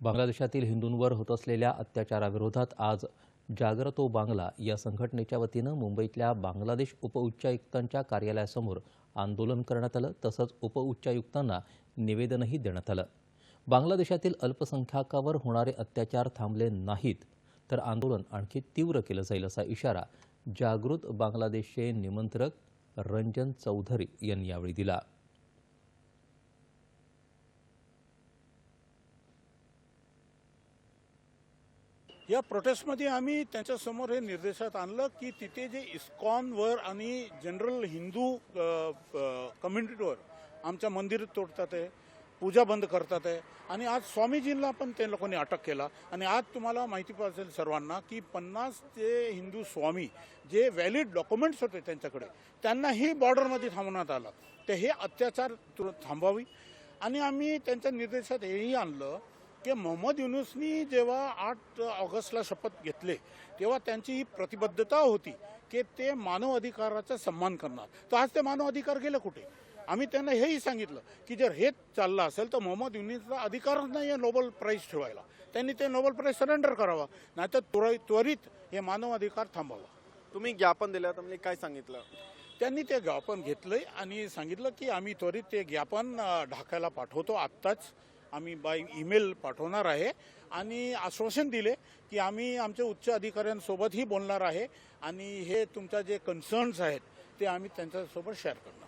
बांगलादेशातील हिंदूंवर होत असलेल्या अत्याचाराविरोधात आज जागरतो बांगला या संघटनेच्या वतीनं मुंबईतल्या बांगलादेश उपउच्चायुक्तांच्या कार्यालयासमोर आंदोलन करण्यात आलं. तसंच उपउच्चायुक्तांना निवेदनही देण्यात आलं. बांगलादेशातील अल्पसंख्याकावर होणारे अत्याचार थांबले नाहीत तर आंदोलन आणखी तीव्र केलं जाईल असा इशारा जागृत बांगलादेशचे निमंत्रक रंजन चौधरी यांनी यावेळी दिला. या प्रोटेस्टमध्ये आम्ही त्यांच्यासमोर हे निर्देशात आणलं की तिथे जे इस्कॉनवर आणि जनरल हिंदू कम्युनिटीवर आमच्या मंदिर तोडतात आहे पूजा बंद करतात आहे आणि आज स्वामीजींना पण ते लोकांनी अटक केला. आणि आज तुम्हाला माहिती असेल सर्वांना की पन्नास ते हिंदू स्वामी जे व्हॅलिड डॉक्युमेंट्स होते त्यांच्याकडे त्यांनाही बॉर्डरमध्ये थांबवण्यात आलं. तर हे अत्याचार तुरंत थांबावी. आणि आम्ही त्यांच्या निर्देशात हेही आणलं की मोहम्मद युनुसनी जेव्हा आठ ऑगस्टला शपथ घेतले तेव्हा त्यांची ही प्रतिबद्धता होती की ते मानव अधिकाराचा सन्मान करणार. तर आज ते मानव अधिकार गेले कुठे? आम्ही त्यांना हेही सांगितलं की जर हेच चाललं असेल तर मोहम्मद युनुसचा अधिकारच नाही आहे नोबल प्राईज ठेवायला. त्यांनी ते नोबल प्राईज सरेंडर करावा नाहीतर त्वरि- त्वरित हे मानव अधिकार थांबावा. तुम्ही ज्ञापन दिलं तर म्हणजे काय सांगितलं? त्यांनी ते ज्ञापन घेतलंय आणि सांगितलं की आम्ही त्वरित ते ज्ञापन ढाक्याला पाठवतो आत्ताच. आम्ही बाय ईमेल पाठवणार आहे आणि आश्वासन दिले की आम्ही आमच्या उच्च अधिकाऱ्यांसोबतही बोलणार आहे आणि हे तुमच्या जे कन्सर्न्स आहेत ते आम्ही त्यांच्यासोबत शेअर करणार.